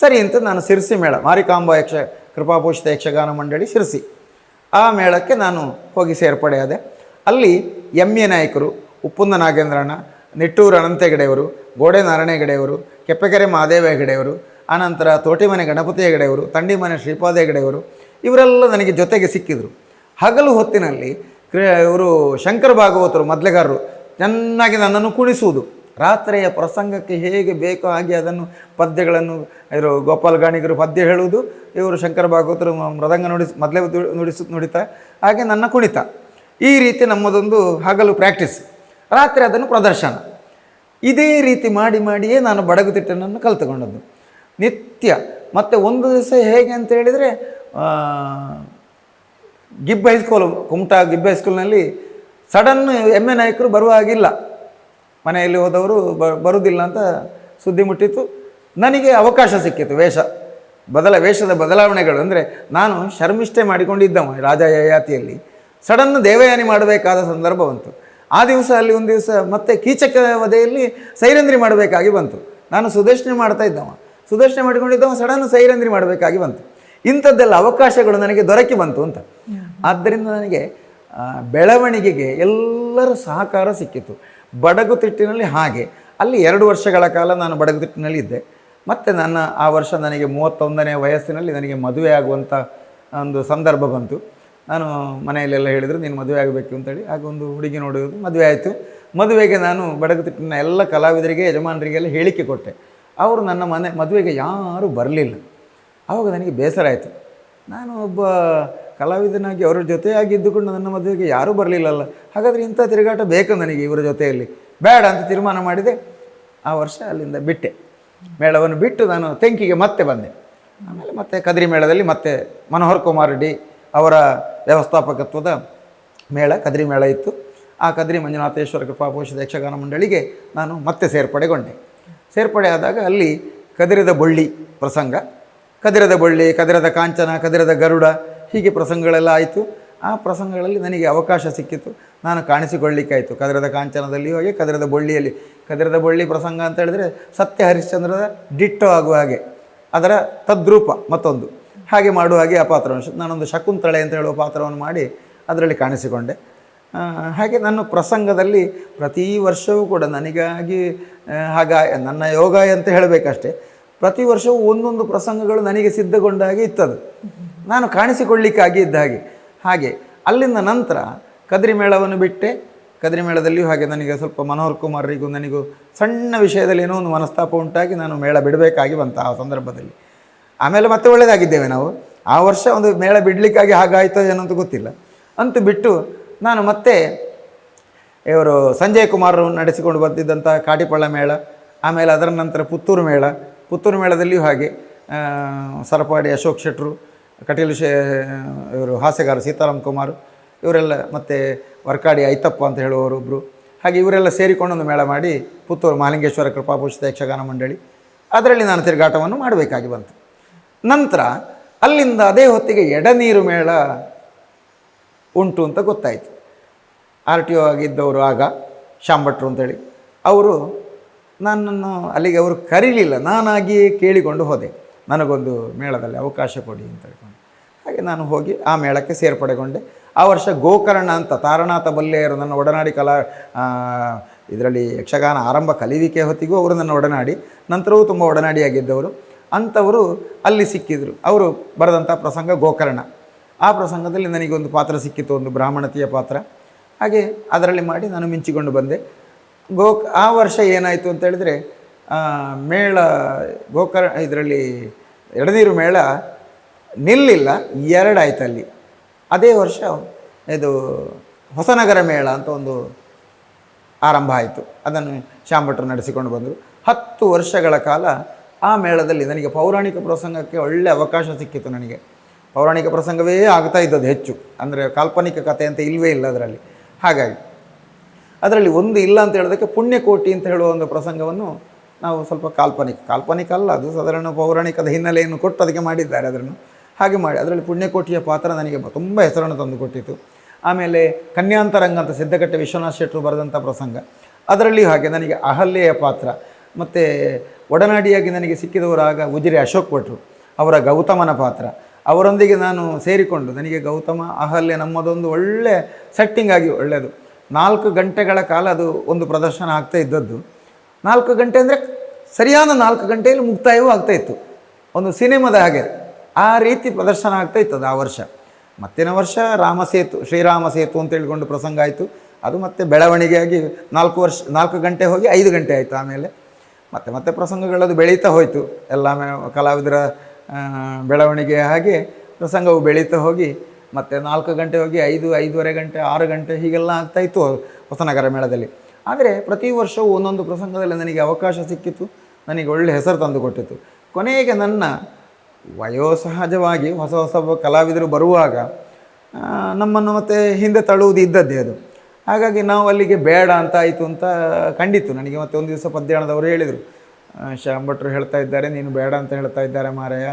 ಸರಿ ಅಂತ ನಾನು ಸಿರಿಸಿ ಮೇಳ, ಮಾರಿಕಾಂಬ ಯಕ್ಷ, ಕೃಪಾಪೋಷಿತ ಯಕ್ಷಗಾನ ಮಂಡಳಿ ಸಿರಿಸಿ ಆ ಮೇಳಕ್ಕೆ ನಾನು ಹೋಗಿ ಸೇರ್ಪಡೆಯಾದೆ ಅಲ್ಲಿ ಎಂ ಎ. ನಾಯಕರು, ಉಪ್ಪುಂದ ನಾಗೇಂದ್ರಣ್ಣ, ನಿಟ್ಟೂರು ಅನಂತೆಗಡೆಯವರು, ಗೋಡೆ ನಾರಾಯಣ ಹೆಗಡೆಯವರು ಕೆಪ್ಪೆಕೆರೆ ಮಹಾದೇವ ಹೆಗಡೆಯವರು ಆನಂತರ ತೋಟಿ ಮನೆ ಗಣಪತಿ ಹೆಗಡೆಯವರು, ತಂಡಿಮನೆ ಶ್ರೀಪಾದ ಹೆಗಡೆಯವರು, ಇವರೆಲ್ಲ ನನಗೆ ಜೊತೆಗೆ ಸಿಕ್ಕಿದರು. ಹಗಲು ಹೊತ್ತಿನಲ್ಲಿ ಇವರು ಶಂಕರ ಭಾಗವತರು, ಮೊದಲೆಗಾರರು ಚೆನ್ನಾಗಿ ನನ್ನನ್ನು ಕುಣಿಸುವುದು. ರಾತ್ರಿಯ ಪ್ರಸಂಗಕ್ಕೆ ಹೇಗೆ ಬೇಕೋ ಹಾಗೆ ಅದನ್ನು ಪದ್ಯಗಳನ್ನು, ಇವರು ಗೋಪಾಲ್ ಗಾಣಿಗರು ಪದ್ಯ ಹೇಳುವುದು, ಇವರು ಶಂಕರ ಭಾಗವತರು ಮೃದಂಗ ನುಡಿಸ್ ಮೊದಲೇ ನುಡಿಸು, ನುಡಿತಾ, ಹಾಗೆ ನನ್ನ ಕುಣಿತ. ಈ ರೀತಿ ನಮ್ಮದೊಂದು ಹಗಲು ಪ್ರಾಕ್ಟೀಸ್ ರಾತ್ರಿ ಅದನ್ನು ಪ್ರದರ್ಶನ. ಇದೇ ರೀತಿ ಮಾಡಿ ಮಾಡಿಯೇ ನಾನು ಬಡಗುತಿಟ್ಟನನ್ನು ಕಲ್ತುಕೊಂಡದ್ದು. ನಿತ್ಯ. ಮತ್ತು ಒಂದು ದಿವಸ ಹೇಗೆ ಅಂತ ಹೇಳಿದರೆ Gibb high school Kumta Gibb ಹೈಸ್ಕೂಲ್ನಲ್ಲಿ sudden M A ನಾಯಕರು ಬರುವ ಹಾಗಿಲ್ಲ. ಮನೆಯಲ್ಲಿ ಹೋದವರು ಬ ಬರುವುದಿಲ್ಲ ಅಂತ ಸುದ್ದಿ ಮುಟ್ಟಿತ್ತು. ನನಗೆ ಅವಕಾಶ ಸಿಕ್ಕಿತು ವೇಷ. ಬದಲ, ವೇಷದ ಬದಲಾವಣೆಗಳು. ಅಂದರೆ ನಾನು ಶರ್ಮಿಷ್ಠೆ ಮಾಡಿಕೊಂಡಿದ್ದವ ರಾಜ ಯಯಾತಿಯಲ್ಲಿ. ಸಡನ್ ದೇವಯಾನಿ ಮಾಡಬೇಕಾದ ಸಂದರ್ಭ ಬಂತು. ಆ ದಿವಸ ಅಲ್ಲಿ ಒಂದು ದಿವಸ ಮತ್ತೆ ಕೀಚಕ ವಧೆಯಲ್ಲಿ ಸೈರಂದ್ರಿ ಮಾಡಬೇಕಾಗಿ ಬಂತು. ನಾನು ಸುದರ್ಶನೆ ಮಾಡ್ತಾ ಇದ್ದವ ಸುದರ್ಶನೆ ಮಾಡಿಕೊಂಡಿದ್ದವ ಸಡನ್ ಸೈರಂದ್ರಿ ಮಾಡಬೇಕಾಗಿ ಬಂತು. ಇಂಥದ್ದೆಲ್ಲ ಅವಕಾಶಗಳು ನನಗೆ ದೊರಕಿ ಬಂತು ಅಂತ. ಆದ್ದರಿಂದ ನನಗೆ ಬೆಳವಣಿಗೆಗೆ ಎಲ್ಲರ ಸಹಕಾರ ಸಿಕ್ಕಿತು. ಬಡಗುತಿಟ್ಟಿನಲ್ಲಿ ಹಾಗೆ. ಅಲ್ಲಿ ಎರಡು ವರ್ಷಗಳ ಕಾಲ ನಾನು ಬಡಗುತಿಟ್ಟಿನಲ್ಲಿ ಇದ್ದೆ. ಮತ್ತು ನನ್ನ, ಆ ವರ್ಷ ನನಗೆ ಮೂವತ್ತೊಂದನೇ ವಯಸ್ಸಿನಲ್ಲಿ ನನಗೆ ಮದುವೆ ಆಗುವಂಥ ಒಂದು ಸಂದರ್ಭ ಬಂತು. ನಾನು ಮನೆಯಲ್ಲೆಲ್ಲ ಹೇಳಿದರು, ನೀನು ಮದುವೆ ಆಗಬೇಕು ಅಂತೇಳಿ. ಆಗ ಒಂದು ಹುಡುಗಿ ನೋಡುವುದು ಮದುವೆ ಆಯಿತು. ಮದುವೆಗೆ ನಾನು ಬಡಗುತಿಟ್ಟಿನ ಎಲ್ಲ ಕಲಾವಿದರಿಗೆ, ಯಜಮಾನರಿಗೆಲ್ಲ ಹೇಳಿಕೆ ಕೊಟ್ಟೆ. ಅವರು ನನ್ನ ಮನೆ ಮದುವೆಗೆ ಯಾರೂ ಬರಲಿಲ್ಲ. ಆವಾಗ ನನಗೆ ಬೇಸರ ಆಯಿತು. ನಾನು ಒಬ್ಬ ಕಲಾವಿದನಾಗಿ ಅವರ ಜೊತೆಯಾಗಿ ಇದ್ದುಕೊಂಡು ನನ್ನ ಮದುವೆಗೆ ಯಾರೂ ಬರಲಿಲ್ಲಲ್ಲ. ಹಾಗಾದರೆ ಇಂಥ ತಿರುಗಾಟ ಬೇಕು ನನಗೆ ಇವರ ಜೊತೆಯಲ್ಲಿ. ಬೇಡ ಅಂತ ತೀರ್ಮಾನ ಮಾಡಿದೆ. ಆ ವರ್ಷ ಅಲ್ಲಿಂದ ಬಿಟ್ಟೆ. ಮೇಳವನ್ನು ಬಿಟ್ಟು ನಾನು ತೆಂಕಿಗೆ ಮತ್ತೆ ಬಂದೆ. ಆಮೇಲೆ ಮತ್ತೆ ಕದ್ರಿ ಮೇಳದಲ್ಲಿ ಮತ್ತೆ ಮನೋಹರ್ ಕುಮಾರ್ ರೆಡ್ಡಿ ಅವರ ವ್ಯವಸ್ಥಾಪಕತ್ವದ ಮೇಳ, ಕದ್ರಿ ಮೇಳ ಇತ್ತು. ಆ ಕದ್ರಿ ಮಂಜುನಾಥೇಶ್ವರ ಕೃಪಾಪೋಷಿತ ಯಕ್ಷಗಾನ ಮಂಡಳಿಗೆ ನಾನು ಮತ್ತೆ ಸೇರ್ಪಡೆಗೊಂಡೆ. ಸೇರ್ಪಡೆ ಆದಾಗ ಅಲ್ಲಿ ಕದಿರದ ಬಳ್ಳಿ ಪ್ರಸಂಗ, ಕದಿರದ ಬಳ್ಳಿ, ಕದಿರದ ಕಾಂಚನ, ಕದಿರದ ಗರುಡ, ಹೀಗೆ ಪ್ರಸಂಗಗಳೆಲ್ಲ ಆಯಿತು. ಆ ಪ್ರಸಂಗಗಳಲ್ಲಿ ನನಗೆ ಅವಕಾಶ ಸಿಕ್ಕಿತು. ನಾನು ಕಾಣಿಸಿಕೊಳ್ಳಿಕ್ಕಾಯಿತು. ಕದಿರದ ಕಾಂಚನದಲ್ಲಿಯೂ ಹಾಗೆ ಕದಿರದ ಬಳ್ಳಿಯಲ್ಲಿ. ಕದಿರದ ಬಳ್ಳಿ ಪ್ರಸಂಗ ಅಂತ ಹೇಳಿದರೆ ಸತ್ಯ ಹರಿಶ್ಚಂದ್ರದ ಡಿಟ್ಟೋ ಆಗುವ ಹಾಗೆ. ಅದರ ತದ್ರೂಪ ಮತ್ತೊಂದು. ಹಾಗೆ ಮಾಡುವ ಹಾಗೆ ಆ ಪಾತ್ರವನ್ನು. ನಾನೊಂದು ಶಕುಂತಳೆ ಅಂತ ಹೇಳುವ ಪಾತ್ರವನ್ನು ಮಾಡಿ ಅದರಲ್ಲಿ ಕಾಣಿಸಿಕೊಂಡೆ. ಹಾಗೆ ನನ್ನ ಪ್ರಸಂಗದಲ್ಲಿ ಪ್ರತಿ ವರ್ಷವೂ ಕೂಡ ನನಗಾಗಿ ಹಾಗ ನನ್ನ ಯೋಗ ಅಂತ ಹೇಳಬೇಕಷ್ಟೇ. ಪ್ರತಿ ವರ್ಷವೂ ಒಂದೊಂದು ಪ್ರಸಂಗಗಳು ನನಗೆ ಸಿದ್ಧಗೊಂಡಾಗಿ ಇತ್ತದು ನಾನು ಕಾಣಿಸಿಕೊಳ್ಳಿಕ್ಕಾಗಿ ಇದ್ದ ಹಾಗೆ. ಹಾಗೆ, ಅಲ್ಲಿಂದ ನಂತರ ಕದ್ರಿ ಮೇಳವನ್ನು ಬಿಟ್ಟೆ. ಕದ್ರಿ ಮೇಳದಲ್ಲಿಯೂ ಹಾಗೆ ನನಗೆ ಸ್ವಲ್ಪ ಮನೋಹರ್ ಕುಮಾರರಿಗೂ ನನಗೂ ಸಣ್ಣ ವಿಷಯದಲ್ಲಿ ಏನೋ ಒಂದು ಮನಸ್ತಾಪ ಉಂಟಾಗಿ ನಾನು ಮೇಳ ಬಿಡಬೇಕಾಗಿ ಬಂತ ಆ ಸಂದರ್ಭದಲ್ಲಿ. ಆಮೇಲೆ ಮತ್ತೆ ಒಳ್ಳೆಯದಾಗಿದ್ದೇವೆ ನಾವು. ಆ ವರ್ಷ ಒಂದು ಮೇಳ ಬಿಡಲಿಕ್ಕಾಗಿ ಹಾಗಾಯ್ತೋ ಏನೋ ಅಂತ ಗೊತ್ತಿಲ್ಲ. ಅಂತೂ ಬಿಟ್ಟು ನಾನು ಮತ್ತೆ ಇವರು ಸಂಜಯ್ ಕುಮಾರ್ ನಡೆಸಿಕೊಂಡು ಬಂದಿದ್ದಂಥ ಕಾಟಿಪಳ್ಳ ಮೇಳ, ಆಮೇಲೆ ಅದರ ನಂತರ ಪುತ್ತೂರು ಮೇಳ, ಪುತ್ತೂರು ಮೇಳದಲ್ಲಿಯೂ ಹಾಗೆ ಸರಪಾಡಿ ಅಶೋಕ್ ಶೆಟ್ರು, ಕಟೀಲು ಶೇ, ಇವರು ಹಾಸ್ಯಗಾರ ಸೀತಾರಾಮ್ ಕುಮಾರ್, ಇವರೆಲ್ಲ ಮತ್ತು ವರ್ಕಾಡಿ ಐತಪ್ಪ ಅಂತ ಹೇಳುವವರು ಒಬ್ಬರು ಹಾಗೆ ಇವರೆಲ್ಲ ಸೇರಿಕೊಂಡು ಒಂದು ಮೇಳ ಮಾಡಿ ಪುತ್ತೂರು ಮಹಾಲಿಂಗೇಶ್ವರ ಕೃಪಾಪುಷಿತ ಯಕ್ಷಗಾನ ಮಂಡಳಿ, ಅದರಲ್ಲಿ ನಾನು ತಿರುಗಾಟವನ್ನು ಮಾಡಬೇಕಾಗಿ ಬಂತು. ನಂತರ ಅಲ್ಲಿಂದ ಅದೇ ಹೊತ್ತಿಗೆ ಎಡನೀರು ಮೇಳ ಉಂಟು ಅಂತ ಗೊತ್ತಾಯಿತು. ಆರ್ ಟಿ ಒ ಆಗಿದ್ದವರು ಆಗ ಶಾಂಭಟ್ರು ಅಂತೇಳಿ. ಅವರು ನನ್ನನ್ನು ಅಲ್ಲಿಗೆ ಅವರು ಕರೀಲಿಲ್ಲ. ನಾನಾಗಿಯೇ ಕೇಳಿಕೊಂಡು ಹೋದೆ. ನನಗೊಂದು ಮೇಳದಲ್ಲಿ ಅವಕಾಶ ಕೊಡಿ ಅಂತ ಹೇಳ್ಕೊಂಡು. ಹಾಗೆ ನಾನು ಹೋಗಿ ಆ ಮೇಳಕ್ಕೆ ಸೇರ್ಪಡೆಗೊಂಡೆ. ಆ ವರ್ಷ ಗೋಕರ್ಣ ಅಂತ ತಾರನಾಥ ಬಲ್ಲೆಯರು ನನ್ನ ಒಡನಾಡಿ ಕಲಾ ಇದರಲ್ಲಿ ಯಕ್ಷಗಾನ ಆರಂಭ ಕಲಿವಿಕೆ ಹೊತ್ತಿಗೂ ಅವರು ನನ್ನ ಒಡನಾಡಿ, ನಂತರವೂ ತುಂಬ ಒಡನಾಡಿಯಾಗಿದ್ದವರು. ಅಂಥವರು ಅಲ್ಲಿ ಸಿಕ್ಕಿದರು. ಅವರು ಬರೆದಂಥ ಪ್ರಸಂಗ ಗೋಕರ್ಣ. ಆ ಪ್ರಸಂಗದಲ್ಲಿ ನನಗೊಂದು ಪಾತ್ರ ಸಿಕ್ಕಿತು, ಒಂದು ಬ್ರಾಹ್ಮಣತೆಯ ಪಾತ್ರ. ಹಾಗೆ ಅದರಲ್ಲಿ ಮಾಡಿ ನಾನು ಮಿಂಚಿಕೊಂಡು ಬಂದೆ. ಗೋ, ಆ ವರ್ಷ ಏನಾಯಿತು ಅಂತ ಹೇಳಿದರೆ ಮೇಳ ಗೋಕರ್ ಇದರಲ್ಲಿ ಎಡನೀರು ಮೇಳ ನಿಲ್ಲಿಲ್ಲ ಎರಡಾಯ್ತು ಅಲ್ಲಿ ಅದೇ ವರ್ಷ ಇದು ಹೊಸನಗರ ಮೇಳ ಅಂತ ಒಂದು ಆರಂಭ ಆಯಿತು. ಅದನ್ನು ಶಾಂಭಟ್ರು ನಡೆಸಿಕೊಂಡು ಬಂದರು. ಹತ್ತು ವರ್ಷಗಳ ಕಾಲ ಆ ಮೇಳದಲ್ಲಿ ನನಗೆ ಪೌರಾಣಿಕ ಪ್ರಸಂಗಕ್ಕೆ ಒಳ್ಳೆಯ ಅವಕಾಶ ಸಿಕ್ಕಿತು ನನಗೆ. ಪೌರಾಣಿಕ ಪ್ರಸಂಗವೇ ಆಗ್ತಾ ಇದ್ದದ್ದು ಹೆಚ್ಚು. ಅಂದರೆ ಕಾಲ್ಪನಿಕ ಕಥೆ ಅಂತ ಇಲ್ಲವೇ ಇಲ್ಲ ಅದರಲ್ಲಿ. ಹಾಗಾಗಿ, ಅದರಲ್ಲಿ ಒಂದು ಇಲ್ಲ ಅಂತ ಹೇಳೋದಕ್ಕೆ ಪುಣ್ಯಕೋಟಿ ಅಂತ ಹೇಳುವ ಒಂದು ಪ್ರಸಂಗವನ್ನು ನಾವು ಸ್ವಲ್ಪ ಕಾಲ್ಪನಿಕ ಕಾಲ್ಪನಿಕ ಅಲ್ಲ, ಅದು ಸಾಧಾರಣ ಪೌರಾಣಿಕದ ಹಿನ್ನೆಲೆಯನ್ನು ಕೊಟ್ಟು ಅದಕ್ಕೆ ಮಾಡಿದ್ದಾರೆ ಅದನ್ನು. ಹಾಗೆ ಮಾಡಿ, ಅದರಲ್ಲಿ ಪುಣ್ಯಕೋಟಿಯ ಪಾತ್ರ ನನಗೆ ತುಂಬ ಹೆಸರನ್ನು ತಂದು ಕೊಟ್ಟಿತು ಆಮೇಲೆ ಕನ್ಯಾಂತರಂಗ ಅಂತ ಸಿದ್ಧಕಟ್ಟೆ ವಿಶ್ವನಾಥ್ ಶೆಟ್ಟರು ಬರೆದಂಥ ಪ್ರಸಂಗ. ಅದರಲ್ಲಿ ಹಾಗೆ ನನಗೆ ಅಹಲ್ಯೆಯ ಪಾತ್ರ. ಮತ್ತು ಒಡನಾಡಿಯಾಗಿ ನನಗೆ ಸಿಕ್ಕಿದವರಾಗ ಉಜಿರೆ ಅಶೋಕ್ ಭಟ್ರು, ಅವರ ಗೌತಮನ ಪಾತ್ರ. ಅವರೊಂದಿಗೆ ನಾನು ಸೇರಿಕೊಂಡು, ನನಗೆ ಗೌತಮ, ಅಹಲ್ಯ ನಮ್ಮದೊಂದು ಒಳ್ಳೆ ಸೆಟ್ಟಿಂಗ್ ಆಗಿ ಒಳ್ಳೆಯದು ನಾಲ್ಕು ಗಂಟೆಗಳ ಕಾಲ ಅದು ಒಂದು ಪ್ರದರ್ಶನ ಆಗ್ತಾ ಇದ್ದದ್ದು. ನಾಲ್ಕು ಗಂಟೆ ಅಂದರೆ ಸರಿಯಾದ ನಾಲ್ಕು ಗಂಟೆಯಲ್ಲಿ ಮುಕ್ತಾಯವೂ ಆಗ್ತಾ ಇತ್ತು. ಒಂದು ಸಿನಿಮಾದ ಹಾಗೆ ಆ ರೀತಿ ಪ್ರದರ್ಶನ ಆಗ್ತಾ ಇತ್ತು ಅದು ಆ ವರ್ಷ. ಮತ್ತಿನ ವರ್ಷ ರಾಮಸೇತು ಶ್ರೀರಾಮ ಸೇತು ಅಂತ ಹೇಳಿಕೊಂಡು ಪ್ರಸಂಗ ಆಯಿತು. ಅದು ಮತ್ತೆ ಬೆಳವಣಿಗೆಯಾಗಿ ನಾಲ್ಕು ವರ್ಷ, ನಾಲ್ಕು ಗಂಟೆ ಹೋಗಿ ಐದು ಗಂಟೆ ಆಯಿತು ಆಮೇಲೆ. ಮತ್ತೆ ಮತ್ತೆ ಪ್ರಸಂಗಗಳದು ಬೆಳೀತಾ ಹೋಯಿತು. ಎಲ್ಲ ಕಲಾವಿದರ ಬೆಳವಣಿಗೆ ಹಾಗೆ ಪ್ರಸಂಗವು ಬೆಳೀತಾ ಹೋಗಿ ಮತ್ತು ನಾಲ್ಕು ಗಂಟೆ ಹೋಗಿ ಐದು, ಐದೂವರೆ ಗಂಟೆ, ಆರು ಗಂಟೆ ಹೀಗೆಲ್ಲ ಆಗ್ತಾ ಇತ್ತು ಹೊಸನಗರ ಮೇಳದಲ್ಲಿ. ಆದರೆ ಪ್ರತಿ ವರ್ಷವೂ ಒಂದೊಂದು ಪ್ರಸಂಗದಲ್ಲಿ ನನಗೆ ಅವಕಾಶ ಸಿಕ್ಕಿತ್ತು, ನನಗೆ ಒಳ್ಳೆ ಹೆಸರು ತಂದು ಕೊಟ್ಟಿತು ಕೊನೆಗೆ ನನ್ನ ವಯೋಸಹಜವಾಗಿ ಹೊಸ ಹೊಸ ಕಲಾವಿದರು ಬರುವಾಗ ನಮ್ಮನ್ನು ಮತ್ತೆ ಹಿಂದೆ ತಳ್ಳುವುದು ಇದ್ದದ್ದೇ ಅದು. ಹಾಗಾಗಿ ನಾವು ಅಲ್ಲಿಗೆ ಬೇಡ ಅಂತ ಆಯಿತು ಅಂತ ಕಂಡಿತ್ತು. ನನಗೆ ಮತ್ತೆ ಒಂದು ದಿವಸ ಪದ್ಯಾಣದವರು ಹೇಳಿದರು. ಶ್ಯಾಮ್ ಭಟ್ರು ಹೇಳ್ತಾ ಇದ್ದಾರೆ ನೀನು ಬೇಡ ಅಂತ ಹೇಳ್ತಾ ಇದ್ದಾರೆ ಮಾರಾಯ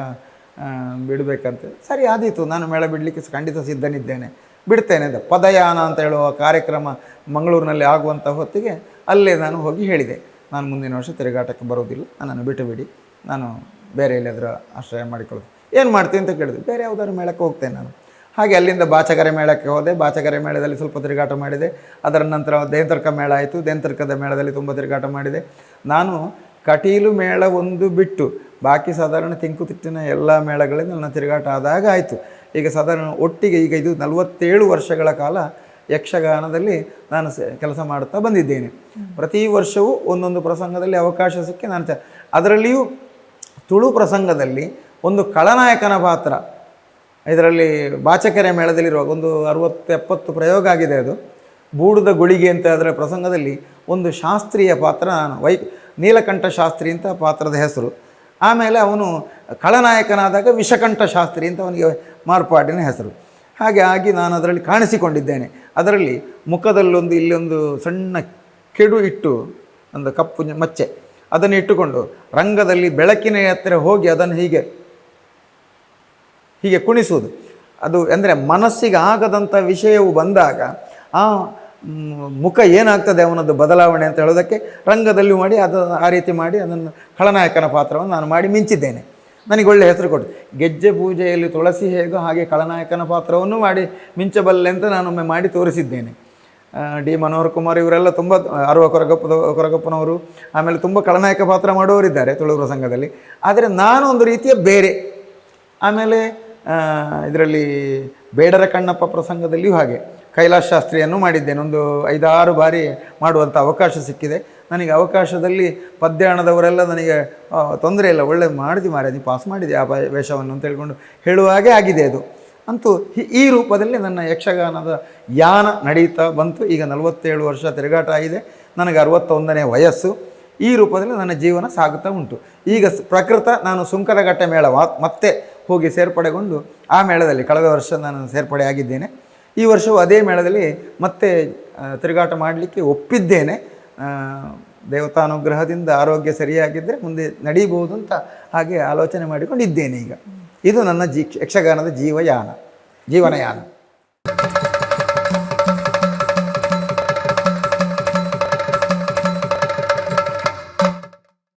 ಆ, ಬಿಡಬೇಕಂತ. ಸರಿ ಆದೀತು. ನಾನು ಮೇಳ ಬಿಡಲಿಕ್ಕೆ ಖಂಡಿತ ಸಿದ್ಧನಿದ್ದೇನೆ. ಬಿಡ್ತೇನೆ ಅಂತ. ಪದಯಾನ ಅಂತ ಹೇಳುವ ಕಾರ್ಯಕ್ರಮ ಮಂಗಳೂರಿನಲ್ಲಿ ಆಗುವಂಥ ಹೊತ್ತಿಗೆ ಅಲ್ಲೇ ನಾನು ಹೋಗಿ ಹೇಳಿದೆ. ನಾನು ಮುಂದಿನ ವರ್ಷ ತಿರುಗಾಟಕ್ಕೆ ಬರೋದಿಲ್ಲ ನನ್ನನ್ನು ಬಿಟ್ಟುಬಿಡಿ ನಾನು ಬೇರೆ ಎಲ್ಲಾದರೂ ಆಶ್ರಯ ಮಾಡಿಕೊಳ್ಳೋದು. ಏನು ಮಾಡ್ತೀನಿ ಅಂತ ಕೇಳಿದೆ. ಬೇರೆ ಯಾವುದಾದ್ರು ಮೇಳಕ್ಕೆ ಹೋಗ್ತೇನೆ ನಾನು. ಹಾಗೆ ಅಲ್ಲಿಂದ ಬಾಚಗರೆ ಮೇಳಕ್ಕೆ ಹೋದೆ. ಬಾಚಗರೆ ಮೇಳದಲ್ಲಿ ಸ್ವಲ್ಪ ತಿರುಗಾಟ ಮಾಡಿದೆ. ಅದರ ನಂತರ ದೇಂತರ್ಕ ಮೇಳ ಆಯಿತು. ದೇಂತರ್ಕದ ಮೇಳದಲ್ಲಿ ತುಂಬ ತಿರುಗಾಟ ಮಾಡಿದೆ. ನಾನು ಕಟೀಲು ಮೇಳ ಒಂದು ಬಿಟ್ಟು, ಬಾಕಿ ಸಾಧಾರಣ ತೆಂಕುತಿಟ್ಟಿನ ಎಲ್ಲ ಮೇಳಗಳಿಂದ ನನ್ನ ತಿರುಗಾಟ ಆದಾಗ ಆಯಿತು. ಈಗ ಸಾಧಾರಣ ಒಟ್ಟಿಗೆ ಈಗ ಇದು ನಲವತ್ತೇಳು ವರ್ಷಗಳ ಕಾಲ ಯಕ್ಷಗಾನದಲ್ಲಿ ನಾನು ಕೆಲಸ ಮಾಡುತ್ತಾ ಬಂದಿದ್ದೇನೆ. ಪ್ರತಿ ವರ್ಷವೂ ಒಂದೊಂದು ಪ್ರಸಂಗದಲ್ಲಿ ಅವಕಾಶ ಸಿಕ್ಕಿ ನಾನು ಅದರಲ್ಲಿಯೂ ತುಳು ಪ್ರಸಂಗದಲ್ಲಿ ಒಂದು ಖಳನಾಯಕನ ಪಾತ್ರ, ಇದರಲ್ಲಿ ಬಾಚಕೆರೆ ಮೇಳದಲ್ಲಿರುವ ಒಂದು ಅರುವತ್ತು ಎಪ್ಪತ್ತು ಪ್ರಯೋಗ ಆಗಿದೆ ಅದು. ಬೂಡುದ ಗುಳಿಗೆ ಅಂತ ಅದರ ಪ್ರಸಂಗದಲ್ಲಿ ಒಂದು ಶಾಸ್ತ್ರೀಯ ಪಾತ್ರ ನಾನು, ವೈ ನೀಲಕಂಠ ಶಾಸ್ತ್ರಿ ಅಂತ ಪಾತ್ರದ ಹೆಸರು. ಆಮೇಲೆ ಅವನು ಖಳನಾಯಕನಾದಾಗ ವಿಷಕಂಠ ಶಾಸ್ತ್ರಿ ಅಂತ ಅವನಿಗೆ ಮಾರ್ಪಾಡಿನ ಹೆಸರು. ಹಾಗೆ ಆಗಿ ನಾನು ಅದರಲ್ಲಿ ಕಾಣಿಸಿಕೊಂಡಿದ್ದೇನೆ. ಅದರಲ್ಲಿ ಮುಖದಲ್ಲೊಂದು, ಇಲ್ಲೊಂದು ಸಣ್ಣ ಕೆಡು ಇಟ್ಟು, ಒಂದು ಕಪ್ಪು ಮಚ್ಚೆ, ಅದನ್ನು ಇಟ್ಟುಕೊಂಡು ರಂಗದಲ್ಲಿ ಬೆಳಕಿನ ಹತ್ತಿರ ಹೋಗಿ ಅದನ್ನು ಹೀಗೆ ಹೀಗೆ ಕುಣಿಸುವುದು. ಅದು ಅಂದರೆ ಮನಸ್ಸಿಗೆ ಆಗದಂಥ ವಿಷಯವು ಬಂದಾಗ ಆ ಮುಖ ಏನಾಗ್ತದೆ ಅವನದ್ದು ಬದಲಾವಣೆ ಅಂತ ಹೇಳೋದಕ್ಕೆ ರಂಗದಲ್ಲಿ ಮಾಡಿ ಅದು ಆ ರೀತಿ ಮಾಡಿ ಅದನ್ನು ಖಳನಾಯಕನ ಪಾತ್ರವನ್ನು ನಾನು ಮಾಡಿ ಮಿಂಚಿದ್ದೇನೆ. ನನಗೆ ಒಳ್ಳೆ ಹೆಸರು ಕೊಟ್ಟು ಗೆಜ್ಜೆ ಪೂಜೆಯಲ್ಲಿ ತುಳಸಿ ಹೇಗೋ ಹಾಗೆ ಖಳನಾಯಕನ ಪಾತ್ರವನ್ನು ಮಾಡಿ ಮಿಂಚಬಲ್ಲೆ ಅಂತ ನಾನೊಮ್ಮೆ ಮಾಡಿ ತೋರಿಸಿದ್ದೇನೆ. ಡಿ ಮನೋಹರ್ ಕುಮಾರ್ ಇವರೆಲ್ಲ ತುಂಬ ಅರುವ ಕೊರಗಪ್ಪದ, ಕೊರಗಪ್ಪನವರು, ಆಮೇಲೆ ತುಂಬ ಖಳನಾಯಕ ಪಾತ್ರ ಮಾಡುವವರಿದ್ದಾರೆ ತುಳು ಪ್ರಸಂಗದಲ್ಲಿ ಆದರೆ ನಾನು ಒಂದು ರೀತಿಯ ಬೇರೆ. ಆಮೇಲೆ ಇದರಲ್ಲಿ ಬೇಡರ ಕಣ್ಣಪ್ಪ ಪ್ರಸಂಗದಲ್ಲಿಯೂ ಹಾಗೆ. ಕೈಲಾಸ ಶಾಸ್ತ್ರಿಯನ್ನು ಮಾಡಿದ್ದೇನೆ. ಒಂದು ಐದಾರು ಬಾರಿ ಮಾಡುವಂಥ ಅವಕಾಶ ಸಿಕ್ಕಿದೆ. ನನಗೆ ಅವಕಾಶದಲ್ಲಿ ಪದ್ಯಾಣದವರೆಲ್ಲ ನನಗೆ ತೊಂದರೆ ಇಲ್ಲ. ಒಳ್ಳೆ ಮಾಡಿದಿ ಮಾರೆ ನೀವು ಪಾಸ್ ಮಾಡಿದೆ ಆ ವೇಷವನ್ನು ಅಂತ ಹೇಳ್ಕೊಂಡು ಹೇಳುವ ಹಾಗೆ ಆಗಿದೆ ಅದು. ಅಂತೂ ಈ ರೂಪದಲ್ಲಿ ನನ್ನ ಯಕ್ಷಗಾನದ ಯಾನ ನಡೀತಾ ಬಂತು. ಈಗ ನಲವತ್ತೇಳು ವರ್ಷ ತಿರುಗಾಟ ಆಗಿದೆ. ನನಗೆ ಅರವತ್ತೊಂದನೇ ವಯಸ್ಸು. ಈ ರೂಪದಲ್ಲಿ ನನ್ನ ಜೀವನ ಸಾಗುತ್ತಾ ಉಂಟು. ಈಗ ಪ್ರಕೃತ ನಾನು ಸುಂಕರಘಟ್ಟೆ ಮೇಳ ಮತ್ತೆ ಹೋಗಿ ಸೇರ್ಪಡೆಗೊಂಡು ಆ ಮೇಳದಲ್ಲಿ ಕಳೆದ ವರ್ಷ ನಾನು ಸೇರ್ಪಡೆ ಆಗಿದ್ದೇನೆ ಈ ವರ್ಷವೂ ಅದೇ ಮೇಳದಲ್ಲಿ ಮತ್ತೆ ತಿರುಗಾಟ ಮಾಡಲಿಕ್ಕೆ ಒಪ್ಪಿದ್ದೇನೆ. ದೇವತಾನುಗ್ರಹದಿಂದ ಆರೋಗ್ಯ ಸರಿಯಾಗಿದ್ದರೆ ಮುಂದೆ ನಡೀಬಹುದು ಅಂತ ಹಾಗೆ ಆಲೋಚನೆ ಮಾಡಿಕೊಂಡಿದ್ದೇನೆ ಈಗ. ಇದು ನನ್ನ ಜೀ ಯಕ್ಷಗಾನದ ಜೀವಯಾನ, ಜೀವನಯಾನ.